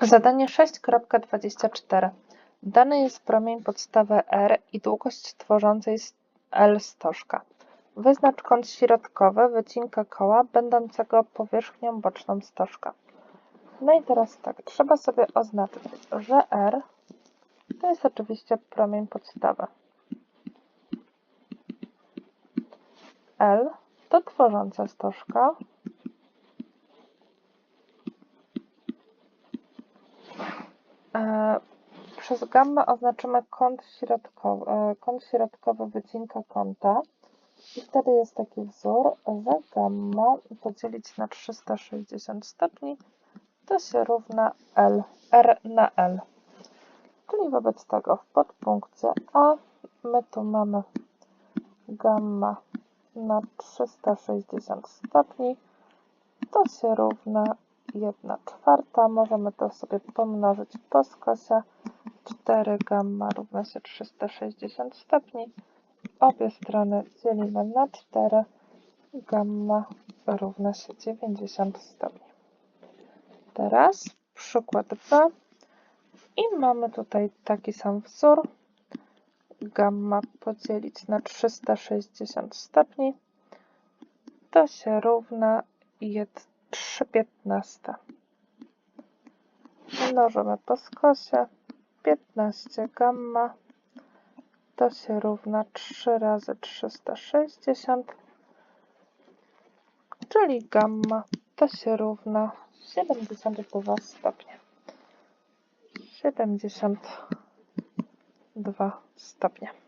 Zadanie 6.24. Dany jest promień podstawy R i długość tworzącej L stożka. Wyznacz kąt środkowy wycinka koła będącego powierzchnią boczną stożka. No i teraz tak, trzeba sobie oznaczyć, że R to jest oczywiście promień podstawy. L to tworząca stożka. Przez gammę oznaczymy kąt środkowy, e, kąt środkowy wycinka kąta. I wtedy jest taki wzór, że gamma podzielić na 360 stopni to się równa L, R na L. Czyli wobec tego w podpunkcie A my tu mamy gamma na 360 stopni to się równa 1 czwarta. Możemy to sobie pomnożyć po skosie. 4 gamma równa się 360 stopni. Obie strony dzielimy na 4. Gamma równa się 90 stopni. Teraz przykład 2. I mamy tutaj taki sam wzór. Gamma podzielić na 360 stopni. To się równa 3,15. Mnożymy po skosie. 15 gamma to się równa 3 razy 360, czyli gamma to się równa 72 stopnie. 72 stopnie.